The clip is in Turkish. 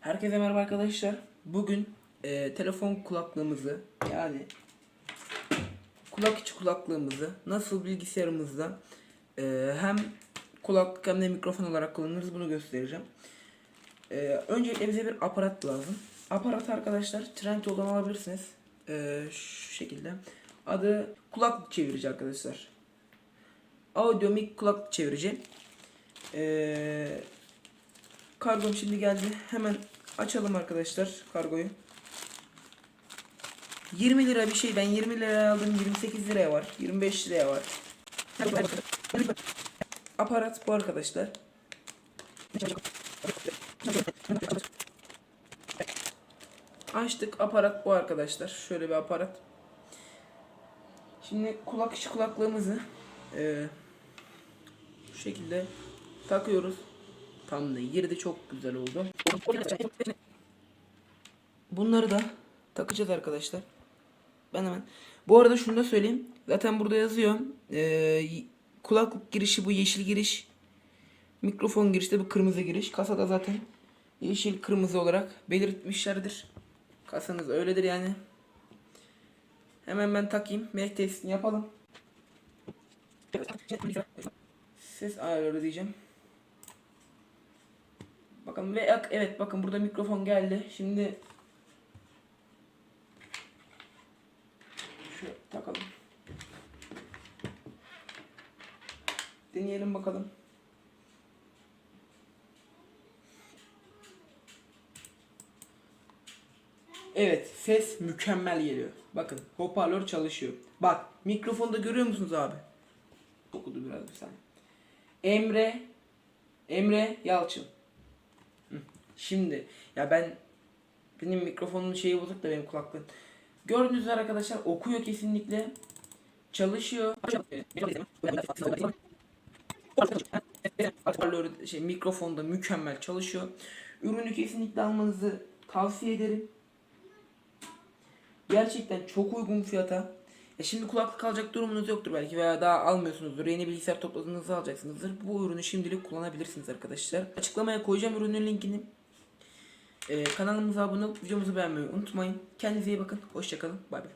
Herkese merhaba arkadaşlar. Bugün e, telefon kulaklığımızı yani kulak içi kulaklığımızı nasıl bilgisayarımızda e, hem kulaklık hem de mikrofon olarak kullanırız bunu göstereceğim. E, öncelikle bize bir aparat lazım. Aparat arkadaşlar Trendyol'dan alabilirsiniz. E, şu şekilde. Adı kulaklık çevirici arkadaşlar. Audio mic kulaklık çevirici. Eee Kargom şimdi geldi. Hemen açalım arkadaşlar kargoyu. 20 lira bir şey. Ben 20 liraya aldım. 28 liraya var. 25 liraya var. Aparat bu arkadaşlar. Açtık. Aparat bu arkadaşlar. Şöyle bir aparat. Şimdi kulak içi kulaklığımızı eee bu şekilde takıyoruz. Tam da girdi çok güzel oldu. Bunları da takacağız arkadaşlar. Ben hemen. Bu arada şunu da söyleyeyim. Zaten burada yazıyor. Ee, kulaklık girişi bu yeşil giriş. Mikrofon girişi de bu kırmızı giriş. Kasada zaten yeşil kırmızı olarak belirtmişlerdir. Kasanız öyledir yani. Hemen ben takayım. Melek testini yapalım. Ses ayarları diyeceğim. Bakın ve evet bakın burada mikrofon geldi. Şimdi şu takalım. Deneyelim bakalım. Evet ses mükemmel geliyor. Bakın hoparlör çalışıyor. Bak mikrofonda görüyor musunuz abi? Okudu biraz bir saniye. Emre Emre Yalçın. Şimdi ya ben benim mikrofonun şeyi bozuk da benim kulaklığım. Gördüğünüz üzere arkadaşlar okuyor kesinlikle. Çalışıyor. Şey mikrofonda mükemmel çalışıyor. Ürünü kesinlikle almanızı tavsiye ederim. Gerçekten çok uygun fiyata. Ya şimdi kulaklık alacak durumunuz yoktur belki veya daha almıyorsunuzdur. Yeni bilgisayar topladığınızda alacaksınızdır. Bu ürünü şimdilik kullanabilirsiniz arkadaşlar. Açıklamaya koyacağım ürünün linkini. Ee, kanalımıza abone olup videomuzu beğenmeyi unutmayın. Kendinize iyi bakın. Hoşçakalın. Bay bay.